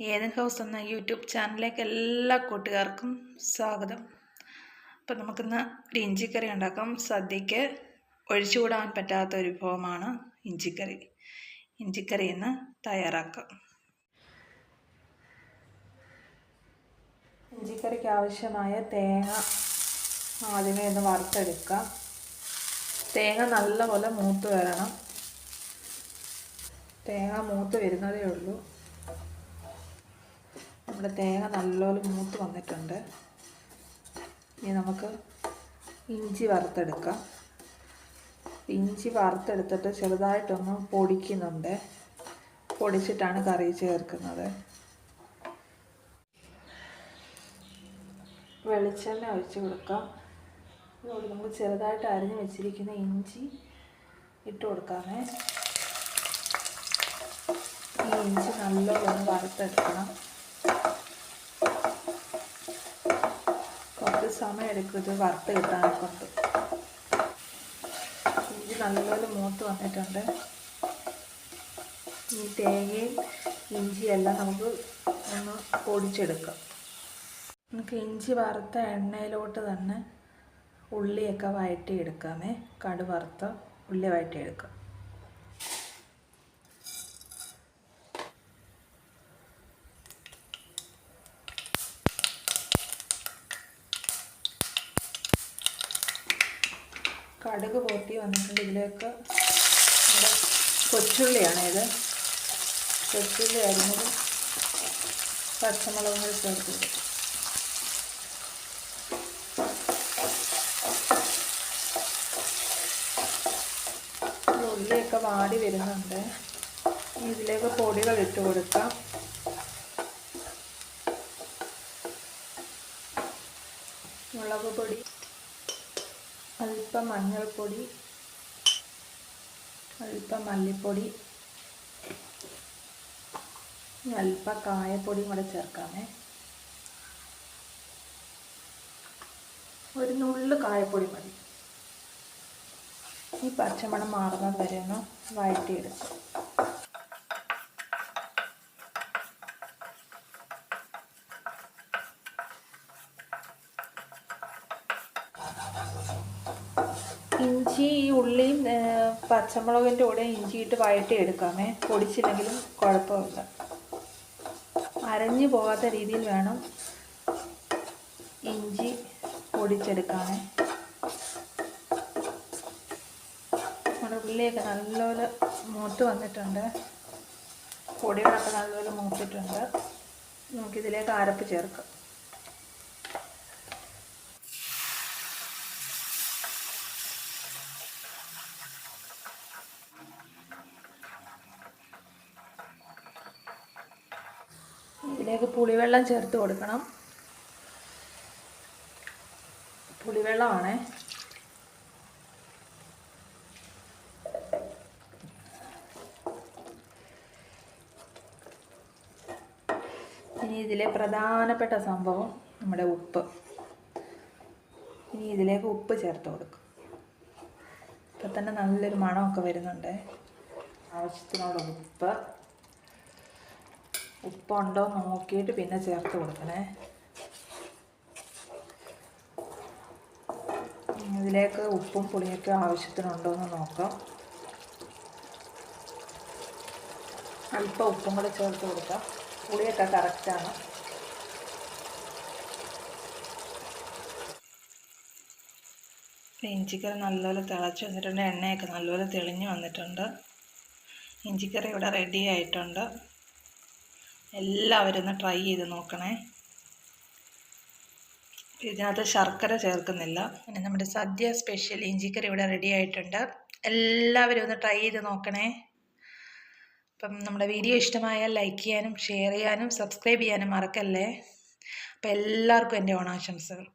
ഏതൻ house എന്ന YouTube ചാനലിലേക്ക് എല്ലാ കൂട്ടുകാർക്കും സ്വാഗതം. അപ്പം നമുക്കിന്ന് ഒരു ഇഞ്ചിക്കറി ഉണ്ടാക്കാം. സദ്യക്ക് ഒഴിച്ചുകൂടാൻ പറ്റാത്ത ഒരു വിഭവമാണ് ഇഞ്ചിക്കറി. ഇഞ്ചിക്കറി ഇന്ന് തയ്യാറാക്കാം. ഇഞ്ചിക്കറിക്ക് ആവശ്യമായ തേങ്ങ ആദ്യമേ ഒന്ന് വറുത്തെടുക്കാം തേങ്ങ നല്ലപോലെ മൂത്ത് വരണം. തേങ്ങ മൂത്ത് വരുന്നതേ ഉള്ളൂ. നമ്മുടെ തേങ്ങ നല്ലപോലെ മൂത്ത് വന്നിട്ടുണ്ട്. ഇനി നമുക്ക് ഇഞ്ചി വറുത്തെടുക്കാം. ഇഞ്ചി വറുത്തെടുത്തിട്ട് ചെറുതായിട്ടൊന്ന് പൊടിക്കുന്നുണ്ട്. പൊടിച്ചിട്ടാണ് കറി ചേർക്കുന്നത്. വെളിച്ചെണ്ണ ഒഴിച്ച് കൊടുക്കാം. ഇതോട് നമുക്ക് ചെറുതായിട്ട് അരിഞ്ഞ് വെച്ചിരിക്കുന്ന ഇഞ്ചി ഇട്ട് കൊടുക്കാമേ. ഈ ഇഞ്ചി നല്ലോണം വറുത്തെടുക്കണം. കുറച്ച് സമയം എടുക്കും ഇത് വറുത്ത് കിട്ടാൻ കൊണ്ട് ഇഞ്ചി നല്ലപോലെ മൂത്ത് വന്നിട്ടുണ്ട്. ഈ തേങ്ങയും ഇഞ്ചിയെല്ലാം നമുക്ക് ഒന്ന് പൊടിച്ചെടുക്കാം. നമുക്ക് ഇഞ്ചി വറുത്ത എണ്ണയിലോട്ട് തന്നെ ഉള്ളിയൊക്കെ വഴറ്റിയെടുക്കാമേ. കടു വറുത്ത ഉള്ളി വഴറ്റിയെടുക്കാം. കടുക് പൊട്ടി വന്നിട്ടുണ്ട്. ഇതിലേക്ക് നമ്മുടെ കൊച്ചുള്ളിയാണ് ഇത്. കൊച്ചുള്ളി അരിഞ്ഞത് പച്ചമുളകും കൂടി ചേർത്ത് ഉള്ളിയൊക്കെ വാടി വരുന്നുണ്ട്. ഇതിലേക്ക് പൊടികൾ ഇട്ട് കൊടുക്കാം. മുളക് പൊടി. അല്പം മഞ്ഞൾപ്പൊടി അല്പം മല്ലിപ്പൊടി അല്പം കായപ്പൊടിയും കൂടെ ചേർക്കാമേ. ഒരു നുള്ളു കായപ്പൊടി മതി. ഈ പച്ചമണം മാറുന്നത് വരെ ഒന്ന് വഴറ്റിയെടുക്കും. ഇഞ്ചി ഉള്ളിയും പച്ചമുളകിന്റെ കൂടെ ഇഞ്ചി ഇട്ട് വഴറ്റി എടുക്കാമേ. പൊടിച്ചില്ലെങ്കിലും കുഴപ്പമില്ല. അരഞ്ഞു പോകാത്ത രീതിയിൽ വേണം ഇഞ്ചി പൊടിച്ചെടുക്കാമേ. നമ്മുടെ ഉള്ളിയൊക്കെ നല്ലപോലെ മൂത്ത് വന്നിട്ടുണ്ട്. പൊടികളൊക്കെ നല്ലപോലെ മൂത്തിട്ടുണ്ട്. നമുക്കിതിലേക്ക് അരപ്പ് ചേർക്കാം. ഇതിലേക്ക് പുളിവെള്ളം ചേർത്ത് കൊടുക്കണം. പുളിവെള്ളമാണേ. ഇനി ഇതിലെ പ്രധാനപ്പെട്ട സംഭവം നമ്മുടെ ഉപ്പ്. ഇനി ഇതിലേക്ക് ഉപ്പ് ചേർത്ത് കൊടുക്കും. ഇപ്പം തന്നെ നല്ലൊരു മണമൊക്കെ വരുന്നുണ്ട്. ആവശ്യത്തിനുള്ള ഉപ്പ്. ഉപ്പുണ്ടോ നോക്കിയിട്ട് പിന്നെ ചേർത്ത് കൊടുക്കണേ. ഇതിലേക്ക് ഉപ്പും പുളിയൊക്കെ ആവശ്യത്തിനുണ്ടോ എന്ന് നോക്കാം. അല്പം ഉപ്പും കൂടെ ചേർത്ത് കൊടുക്കാം. പുളിയൊക്കെ കറക്റ്റാണ് ഇഞ്ചിക്കറി നല്ലപോലെ തിളച്ച് വന്നിട്ടുണ്ട്. എണ്ണയൊക്കെ നല്ലപോലെ തെളിഞ്ഞ് വന്നിട്ടുണ്ട്. ഇഞ്ചിക്കറി ഇവിടെ റെഡി ആയിട്ടുണ്ട്. എല്ലാവരും ഒന്ന് ട്രൈ ചെയ്ത് നോക്കണേ. ഇതിനകത്ത് ശർക്കര ചേർക്കുന്നില്ല. പിന്നെ നമ്മുടെ സദ്യ സ്പെഷ്യൽ ഇഞ്ചിക്കറി ഇവിടെ റെഡി ആയിട്ടുണ്ട്. എല്ലാവരും ഒന്ന് ട്രൈ ചെയ്ത് നോക്കണേ. അപ്പം നമ്മുടെ വീഡിയോ ഇഷ്ടമായാൽ ലൈക്ക് ചെയ്യാനും ഷെയർ ചെയ്യാനും സബ്സ്ക്രൈബ് ചെയ്യാനും മറക്കല്ലേ? അപ്പം എല്ലാവർക്കും എന്റെ ഓണാശംസകൾ.